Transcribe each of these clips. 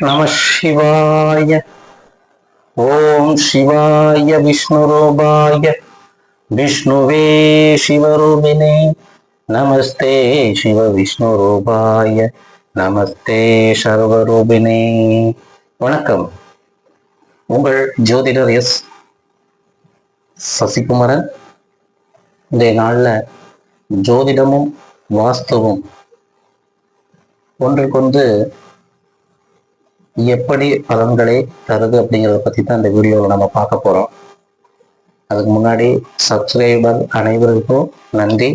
நம சிவாய ஓம் சிவாய விஷ்ணுரூபாய விஷ்ணுவே சிவரூபிணே நமஸ்தே சிவ விஷ்ணுரூபாய நமஸ்தே சர்வரூபிணே வணக்கம் உங்கள் ஜோதிடர் எஸ் சசிகுமரன். இன்றைய நாளில் ஜோதிடமும் வாஸ்துவும் ஒன்றுக்கொன்று எப்படி பலன்களை தருது அப்படிங்கிறத பற்றி தான் இந்த வீடியோவில் நம்ம பார்க்க போகிறோம் அதுக்கு முன்னாடி சப்ஸ்கிரைபர் அனைவருக்கும் நன்றி.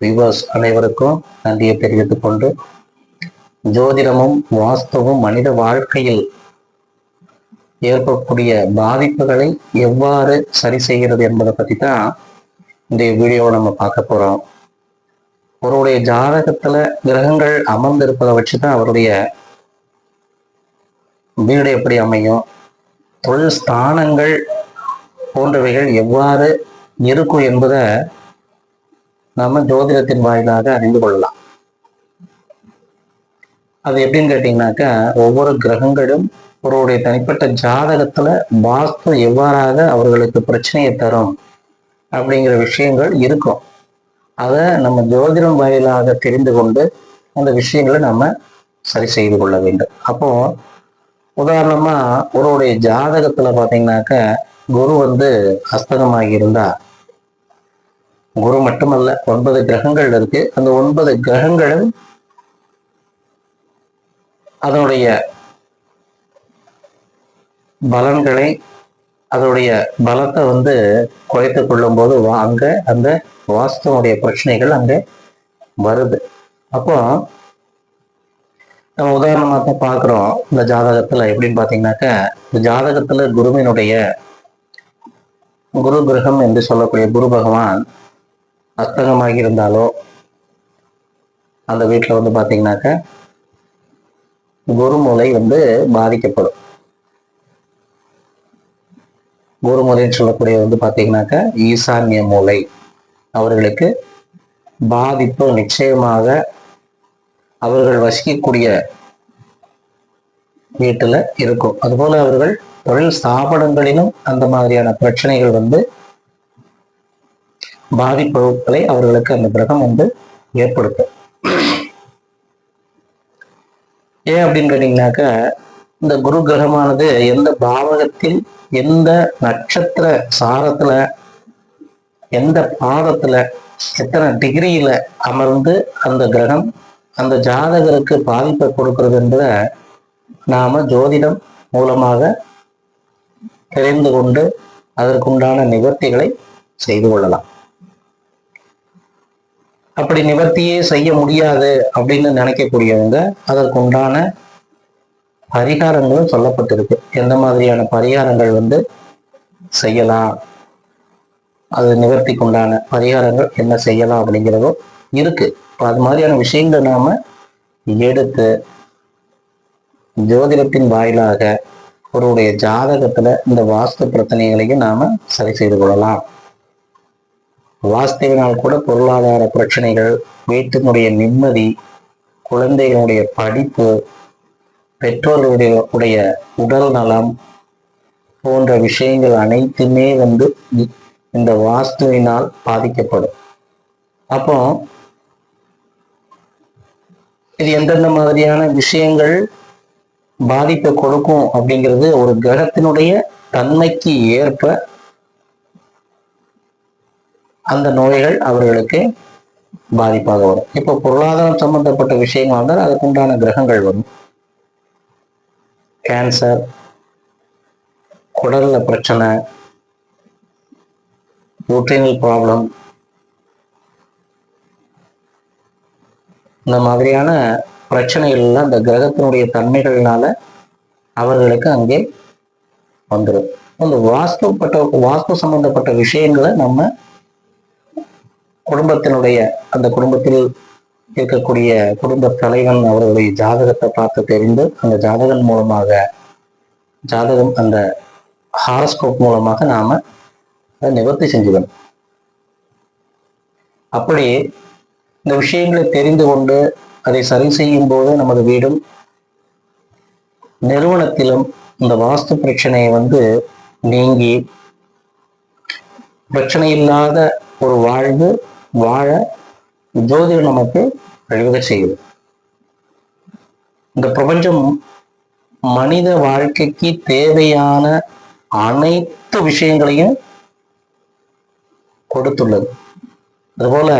வியூவர்ஸ் அனைவருக்கும் நன்றியை தெரிவித்துக் கொண்டு ஜோதிடமும் வாஸ்தவும் மனித வாழ்க்கையில் ஏற்படக்கூடிய பாதிப்புகளை எவ்வாறு சரி செய்கிறது என்பதை பற்றி தான் இந்த வீடியோவை நம்ம பார்க்க போகிறோம் அவருடைய ஜாதகத்துல கிரகங்கள் அமர்ந்திருப்பதை வச்சு தான் அவருடைய வீடு எப்படி அமையும்? தொழில் ஸ்தானங்கள் போன்றவைகள் எவ்வாறு இருக்கும் என்பதை நம்ம ஜோதிடத்தின் வாயிலாக அறிந்து கொள்ளலாம். அது எப்படின்னு கேட்டீங்கன்னாக்கா ஒவ்வொரு கிரகங்களும் ஒருவருடைய தனிப்பட்ட ஜாதகத்துல வாஸ்து எவ்வாறாக அவர்களுக்கு பிரச்சனையை தரும் அப்படிங்கிற விஷயங்கள் இருக்கும். அதை நம்ம ஜோதிடம் வாயிலாக தெரிந்து கொண்டு அந்த விஷயங்களை நம்ம சரி செய்து கொள்ள வேண்டும். அப்போ உதாரணமா ஒருவருடைய ஜாதகத்துல பாத்தீங்கன்னாக்க குரு வந்து அஸ்தகமாகி இருந்தா குரு மட்டுமல்ல ஒன்பது கிரகங்கள் இருக்கு. அந்த ஒன்பது கிரகங்களும் அதனுடைய பலன்களை அதனுடைய பலத்தை வந்து குறைத்து கொள்ளும் போது அங்க அந்த வாஸ்துவனுடைய பிரச்சனைகள் அங்க வருது. அப்போ நம்ம உதாரணமாக தான் பார்க்குறோம். இந்த ஜாதகத்தில் எப்படின்னு பார்த்தீங்கன்னாக்க இந்த ஜாதகத்தில் குருவினுடைய குரு கிரகம் என்று சொல்லக்கூடிய குரு பகவான் அஸ்தகமாக இருந்தாலோ அந்த வீட்டில் வந்து பார்த்தீங்கன்னாக்க குருமுலை வந்து பாதிக்கப்படும். குருமுலைன்னு சொல்லக்கூடிய வந்து பார்த்தீங்கன்னாக்க ஈசான்ய மூலை. அவர்களுக்கு பாதிப்பு நிச்சயமாக அவர்கள் வசிக்கக்கூடிய வீட்டில் இருக்கும். அதுபோல அவர்கள் தொழில் ஸ்தாபனங்களிலும் அந்த மாதிரியான பிரச்சனைகள் வந்து பாதிப்புகளை அவர்களுக்கு அந்த கிரகம் வந்து ஏற்படுத்தும். ஏன் அப்படின்னு கேட்டீங்கன்னாக்க இந்த குரு கிரகமானது எந்த பாவகத்தில் எந்த நட்சத்திர சாரத்துல எந்த பாதத்துல எத்தனை டிகிரியில அமர்ந்து அந்த கிரகம் அந்த ஜாதகருக்கு பாதிப்பை கொடுக்கிறது என்பதை நாம ஜோதிடம் மூலமாக தெரிந்து கொண்டு அதற்குண்டான நிவர்த்திகளை செய்து கொள்ளலாம். அப்படி நிவர்த்தியே செய்ய முடியாது அப்படின்னு நினைக்கக்கூடியவங்க அதற்குண்டான பரிகாரங்களும் சொல்லப்பட்டிருக்கு. எந்த மாதிரியான பரிகாரங்கள் வந்து செய்யலாம்? அது நிவர்த்திக்கு உண்டான பரிகாரங்கள் என்ன செய்யலாம் அப்படிங்கிறதும் இருக்கு. இப்போ அது மாதிரியான விஷயங்களை நாம எடுத்து ஜோதிடத்தின் வாயிலாக ஒருவருடைய ஜாதகத்துல இந்த வாஸ்து பிரச்சனைகளையும் நாம சரி செய்து கொள்ளலாம். வாஸ்துவினால் கூட பொருளாதார பிரச்சனைகள் வீட்டினுடைய நிம்மதி குழந்தைகளுடைய படிப்பு பெற்றோர்களுடைய உடைய உடல் நலம் போன்ற விஷயங்கள் அனைத்துமே வந்து இந்த வாஸ்துவினால் பாதிக்கப்படும். அப்போ இது எந்தெந்த மாதிரியான விஷயங்கள் பாதிப்பை கொடுக்கும் அப்படிங்கிறது ஒரு கிரகத்தினுடைய தன்மைக்கு ஏற்ப அந்த நோய்கள் அவர்களுக்கு பாதிப்பாக வரும். இப்போ பொருளாதாரம் சம்பந்தப்பட்ட விஷயங்கள் வந்தால் அதுக்குண்டான கிரகங்கள் வரும். கேன்சர் குடல்ல பிரச்சனை யூட்ரினல் ப்ராப்ளம் இந்த மாதிரியான பிரச்சனைகள்ல அந்த கிரகத்தினுடைய தன்மைகள்னால அவர்களுக்கு அங்கே வந்துடும் அந்த வாஸ்துப்பட்ட வாஸ்து சம்பந்தப்பட்ட விஷயங்களை நம்ம குடும்பத்தினுடைய அந்த குடும்பத்தில் இருக்கக்கூடிய குடும்ப தலைவன் அவர்களுடைய ஜாதகத்தை பார்த்து தெரிந்து அந்த ஜாதகன் மூலமாக ஜாதகம் அந்த ஹாரஸ்கோப் மூலமாக நாம அதை நிவர்த்தி செஞ்சுக்கணும். அப்படி இந்த விஷயங்களை தெரிந்து கொண்டு அதை சரி செய்யும் போது நமது வீடும் நிறுவனத்திலும் இந்த வாஸ்து பிரச்சனையை வந்து நீங்கி பிரச்சனை இல்லாத ஒரு வாழ்வு வாழ ஜோதிடம் நமக்கு வழிவகை செய்யும். இந்த பிரபஞ்சம் மனித வாழ்க்கைக்கு தேவையான அனைத்து விஷயங்களையும் கொடுத்துள்ளது. அதுபோல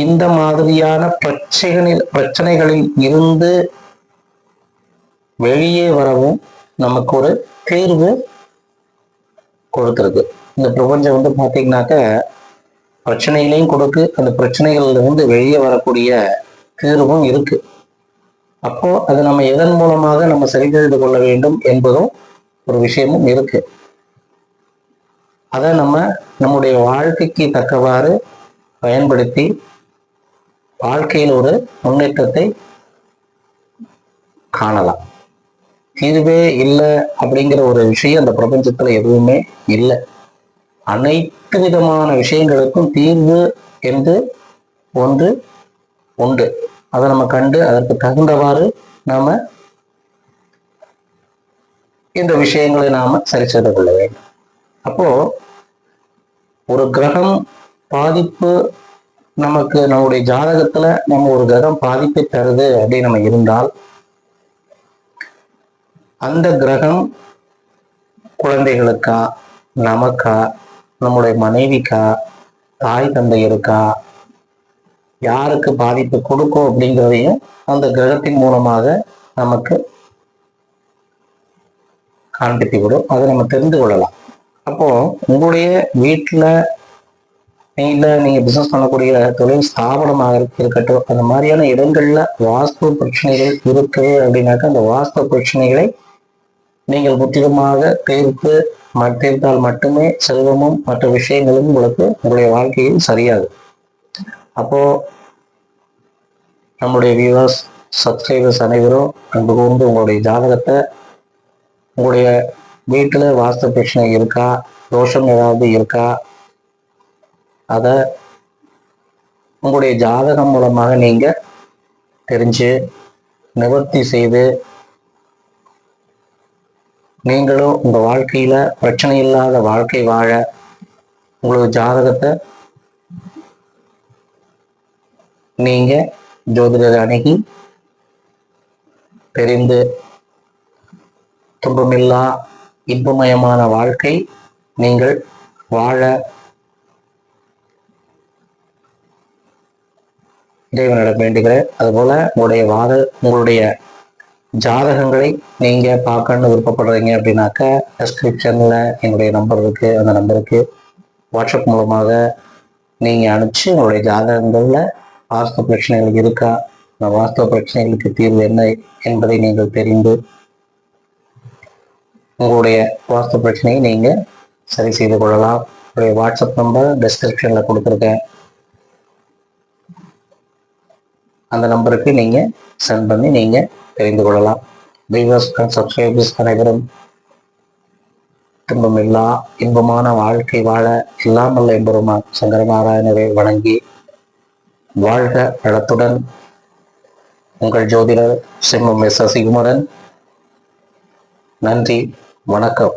இந்த மாதிரியான பிரச்சனைகளில் பிரச்சனைகளில் இருந்து வெளியே வரவும் நமக்கு ஒரு தீர்வு கொடுத்துருக்கு. இந்த பிரபஞ்சம் வந்து பார்த்தீங்கன்னாக்க பிரச்சனைகளையும் கொடுக்கு அந்த பிரச்சனைகள்ல இருந்து வெளியே வரக்கூடிய தீர்வும் இருக்கு. அப்போ அது நம்ம எதன் மூலமாக நம்ம சரி செய்து கொள்ள வேண்டும் என்பதும் ஒரு விஷயமும் இருக்கு. அதை நம்ம நம்முடைய வாழ்க்கைக்கு தக்கவாறு பயன்படுத்தி வாழ்க்கையில் ஒரு முன்னேற்றத்தை காணலாம். தீர்வே இல்லை அப்படிங்கிற ஒரு விஷயம் அந்த பிரபஞ்சத்துல எதுவுமே இல்லை. அனைத்து விதமான விஷயங்களுக்கும் தீர்வு என்று ஒன்று உண்டு. அதை நம்ம கண்டு அதற்கு தகுந்தவாறு நாம இந்த விஷயங்களை நாம சரி செய்து கொள்ள வேண்டும். அப்போ ஒரு கிரகம் பாதிப்பு நமக்கு நம்முடைய ஜாதகத்துல நம்ம ஒரு கிரகம் பாதிப்பை தருது அப்படின்னு நம்ம இருந்தால் அந்த கிரகம் குழந்தைகளுக்கா நமக்கா நம்முடைய மனைவிக்கா தாய் தந்தையருக்கா யாருக்கு பாதிப்பு கொடுக்கும் அப்படிங்கிறதையும் அந்த கிரகத்தின் மூலமாக நமக்கு காண்பித்து விடும். அதை நம்ம தெரிந்து கொள்ளலாம். அப்போ உங்களுடைய வீட்டில் இல்லை நீங்கள் பிஸ்னஸ் பண்ணக்கூடிய தொழில் ஸ்தாபனமாக இருக்கட்டும் அந்த மாதிரியான இடங்களில் வாஸ்து பிரச்சனைகள் இருக்கு அப்படின்னாக்கா அந்த வாஸ்து பிரச்சனைகளை நீங்கள் முற்றிலுமாக தீர்த்து தீர்த்தால் மட்டுமே செல்வமும் மற்ற விஷயங்களும் உங்களுக்கு உங்களுடைய வாழ்க்கையில் சரியாகும் அப்போ நம்முடைய வியூவர்ஸ் சப்ஸ்கிரைபர்ஸ் அனைவரும் அன்பு கூர்ந்து உங்களுடைய ஜாதகத்தை உங்களுடைய வீட்டில் வாஸ்து பிரச்சனை இருக்கா தோஷம் ஏதாவது இருக்கா அதை உங்களுடைய ஜாதகம் மூலமாக நீங்க தெரிஞ்சு நிவர்த்தி செய்து நீங்களும் உங்க வாழ்க்கையில பிரச்சனை இல்லாத வாழ்க்கை வாழ உங்களுக்கு ஜாதகத்தை நீங்க ஜோதிடர் அணுகி தெரிந்து துன்பமில்லா இன்பமயமான வாழ்க்கை நீங்கள் வாழ இறைவனிடம் வேண்டுகிறேன். அதுபோல உங்களுடைய வாத உங்களுடைய ஜாதகங்களை நீங்க பார்க்கணும்னு விருப்பப்படுறீங்க அப்படின்னாக்கா டெஸ்கிரிப்ஷன்ல என்னுடைய நம்பர் இருக்கு. அந்த நம்பருக்கு வாட்ஸ்அப் மூலமாக நீங்க அனுப்பிச்சு உங்களுடைய ஜாதகங்களில் வாஸ்து பிரச்சனைகள் இருக்கா அந்த வாஸ்து பிரச்சனைகளுக்கு தீர்வு என்ன என்பதை நீங்கள் தெரிந்து உங்களுடைய வாஸ்து பிரச்சனையை நீங்க சரி செய்து கொள்ளலாம். உங்களுடைய வாட்ஸ்அப் நம்பர் டெஸ்கிரிப்ஷன்ல கொடுத்துருக்கேன். அந்த நம்பருக்கு நீங்க சென்ட் பண்ணி நீங்க தெரிந்து கொள்ளலாம். வியூவர்ஸ் சப்ஸ்கிரைபர்ஸ் அனைவரும் துன்பமில்லா இன்பமான வாழ்க்கை வாழ இல்லாமல் எம்பெருமான் சங்கரநாராயணரை வணங்கி வாழ்க வளத்துடன். உங்கள் ஜோதிடர் சிம்மம் எஸ் சசிகுமரன் நன்றி வணக்கம்.